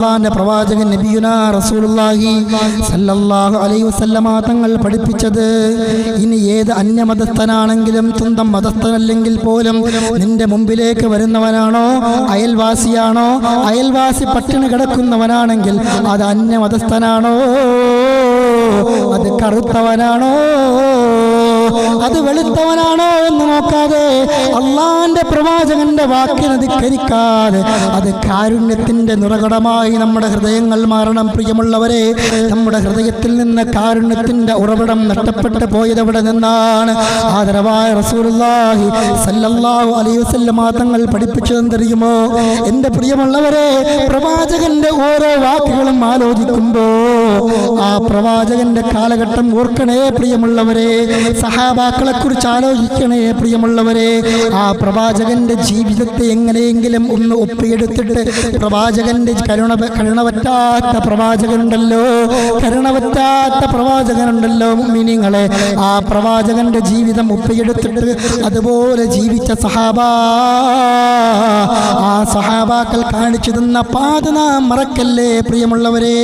അള്ളാന്റെ പ്രവാചകൻ നബിയുന റസൂലുള്ളാഹി സല്ലല്ലാഹു അലൈഹി വസല്ലമ തങ്ങൾ പഠിപ്പിച്ചത് ഇനി ഏത് അന്യമതസ്ഥനാണെങ്കിലും സ്വന്തം മതസ്ഥനല്ലെങ്കിൽ പോലും നിന്റെ മുമ്പിലേക്ക് വരുന്നവനാണോ അയൽവാസിയാണോ അയൽവാസി പട്ടിണി കിടക്കുന്നവനാണെങ്കിൽ അത് അന്യമതസ്ഥനാണോ അത് കറുത്തവനാണോ അത് വെളുത്തവനാണോ എന്ന് നോക്കാതെ അള്ളാന്റെ പ്രവാചകന്റെ വാക്കിനെ ധിക്കരിക്കാതെ അത് കാരുണ്യത്തിന്റെ നിറകടമായി നമ്മുടെ ഹൃദയങ്ങൾ മാറണം. പ്രിയമുള്ളവരെ നമ്മുടെ ഹൃദയത്തിൽ നിന്ന് കാരുണ്യത്തിന്റെ ഉറവിടം നഷ്ടപ്പെട്ടു പോയത് എവിടെ നിന്നാണ്? ആദരവായ റസൂലുള്ളാഹി സല്ലല്ലാഹു അലൈഹി വസല്ലമ തങ്ങൾ പഠിപ്പിച്ചതെന്തറിയുമോ? എന്റെ പ്രിയമുള്ളവരെ പ്രവാചകന്റെ ഓരോ വാക്കുകളും ആലോചിക്കുമ്പോ ആ പ്രവാചകന്റെ കാലഘട്ടം ഓർക്കണേ പ്രിയമുള്ളവരെ സഹാബാക്കളെ കുറിച്ച് ആലോചിക്കണേ പ്രിയമുള്ളവരെ ആ പ്രവാചകന്റെ ജീവിതത്തെ എങ്ങനെയെങ്കിലും ഒന്ന് ഒപ്പിയെടുത്തിട്ട് പ്രവാചകന്റെ കരുണ കരുണവറ്റാത്ത പ്രവാചകനുണ്ടല്ലോ കരുണവറ്റാത്ത പ്രവാചകനുണ്ടല്ലോ മിനിങ്ങളെ ആ പ്രവാചകന്റെ ജീവിതം ഒപ്പിയെടുത്തിട്ട് അതുപോലെ ജീവിച്ച സഹാബ ആ സഹാബാക്കൾ കാണിച്ചു തന്ന പാത നാം മറക്കല്ലേ പ്രിയമുള്ളവരെ?